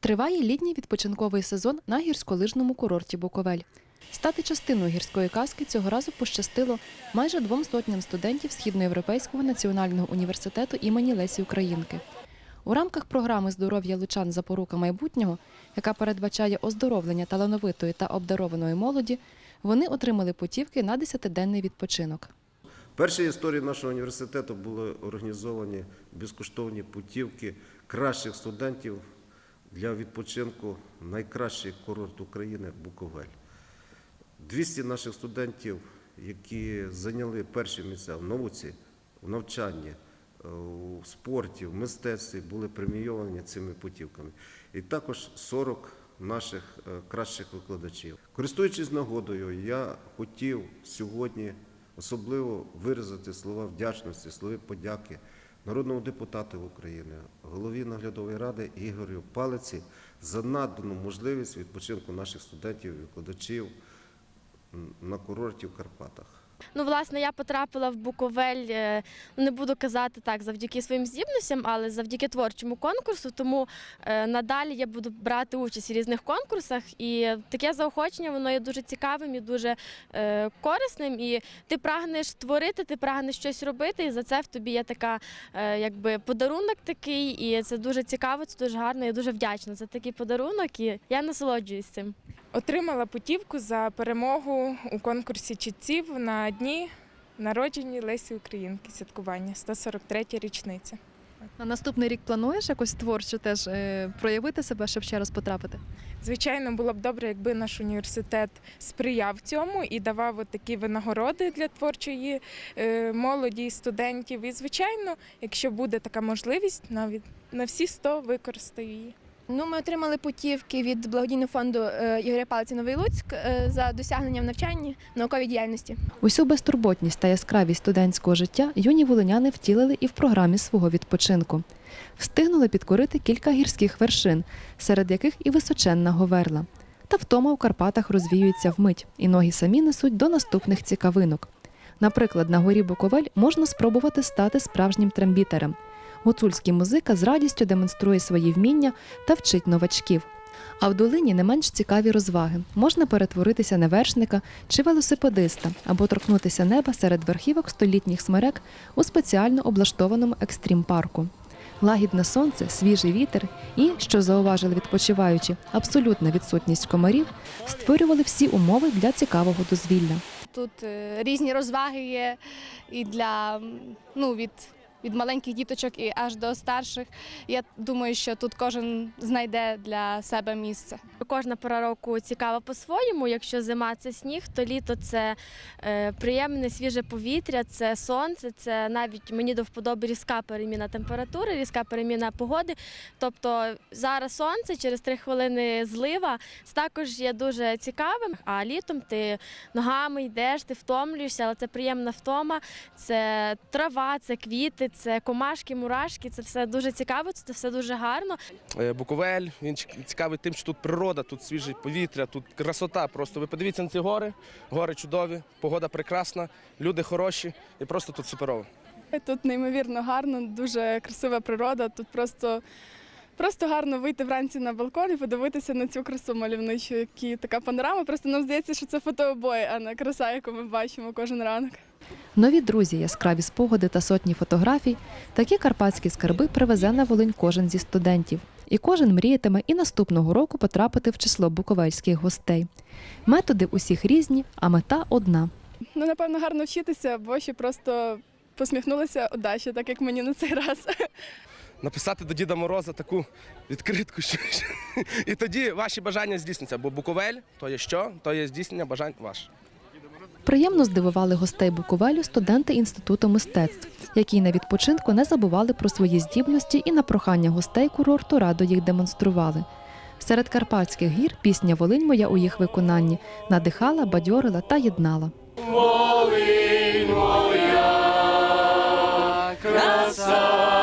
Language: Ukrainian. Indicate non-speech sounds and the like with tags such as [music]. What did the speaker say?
Триває літній відпочинковий сезон на гірськолижному курорті Буковель. Стати частиною гірської казки цього разу пощастило майже двом сотням студентів Східноєвропейського національного університету імені Лесі Українки. У рамках програми Здоров'я лучан запорука майбутнього, яка передбачає оздоровлення талановитої та обдарованої молоді, вони отримали путівки на 10-денний відпочинок. В першій історії нашого університету були організовані безкоштовні путівки кращих студентів для відпочинку найкращий курорт України Буковель. 200 наших студентів, які зайняли перші місця в науці, в навчанні, е, у спорті, в мистецтві, були премійовані цими путівками. І також 40 наших е, кращих викладачів. Користуючись нагодою, я хотів сьогодні особливо виразити слова вдячності, слова подяки народному депутату України, голові наглядової ради Ігорю Палиці за надану можливість відпочинку наших студентів і викладачів на курорті в Карпатах. Ну, власне, я потрапила в Буковель, е, ну, не буду казати так, завдяки своїм здібностям, але завдяки творчому конкурсу. Тому е, надалі я буду брати участь в різних конкурсах. І таке заохочення воно є дуже цікавим і дуже е, корисним. І ти прагнеш творити, ти прагнеш щось робити, і за це в тобі є така, якби подарунок такий, і це дуже цікаво, це дуже гарно. Я дуже вдячна за такий подарунок, і я насолоджуюсь цим. Отримала путівку за перемогу у конкурсі чітців на дні народження Лесі Українки святкування 143 річниця. На наступний рік плануєш якось творчо теж е, проявити себе, щоб ще раз потрапити? Звичайно, було б добре, якби наш університет сприяв цьому і давав такі винагороди для творчої е, молоді і студентів. І звичайно, якщо буде така можливість, навіть на всі 100 використаю її. Ну, ми отримали путівки від благодійного фонду е, Ігоря Палиці Новий Луцьк е, за досягнення в навчанні науковій діяльності. Усю безтурботність та яскравість студентського життя юні волиняни втілили і в програмі свого відпочинку. Встигнули підкорити кілька гірських вершин, серед яких і височенна Говерла. Та втома у Карпатах розвіюється вмить, і ноги самі несуть до наступних цікавинок. Наприклад, на горі Буковель можна спробувати стати справжнім трембітером. Гуцульський музика з радістю демонструє свої вміння та вчить новачків. А в долині не менш цікаві розваги. Можна перетворитися на вершника чи велосипедиста або торкнутися неба серед верхівок столітніх смерек у спеціально облаштованому екстрім-парку. Лагідне сонце, свіжий вітер і, що зауважили відпочиваючі, абсолютна відсутність комарів створювали всі умови для цікавого дозвілля. Тут е, різні розваги є і для ну, від, від маленьких діточок і аж до старших. Я думаю, що тут кожен знайде для себе місце. Кожна пора року цікава по-своєму. Якщо зима це сніг, то літо це е, приємне свіже повітря, це сонце, це навіть мені до вподоби різка переміна температури, різка переміна погоди. Тобто зараз сонце, через три хвилини злива. Це також є дуже цікавим. А літом ти ногами йдеш, ти втомлюєшся, але це приємна втома. Це трава, це квіти, це комашки, мурашки. Це все дуже цікаво, це все дуже гарно. Е, Буковель. Він цікавий тим, що тут природа, тут свіже повітря, тут красота. Просто ви подивіться на ці гори. Гори чудові, погода прекрасна, люди хороші і просто тут суперово. Тут неймовірно гарно, дуже красива природа. Тут просто, просто гарно вийти вранці на балкон і подивитися на цю красу мальовничу, які така панорама. Просто нам здається, що це фотообої, а не краса, яку ми бачимо кожен ранок. Нові друзі, яскраві спогади та сотні фотографій. Такі карпатські скарби привезе на Волинь кожен зі студентів. І кожен мріятиме і наступного року потрапити в число буковельських гостей. Методи усіх різні, а мета одна. Ну, напевно, гарно вчитися, або ще просто посміхнулися удачі, так як мені на цей раз. [laughs] Написати до Діда Мороза таку відкритку, що [laughs] і тоді ваші бажання здійсняться. Бо Буковель то є що? То є здійснення бажань ваш. Приємно здивували гостей Буковелю студенти інституту мистецтв, які на відпочинку не забували про свої здібності і на прохання гостей курорту радо їх демонстрували. Серед карпатських гір пісня Волинь моя у їх виконанні надихала, бадьорила та єднала. краса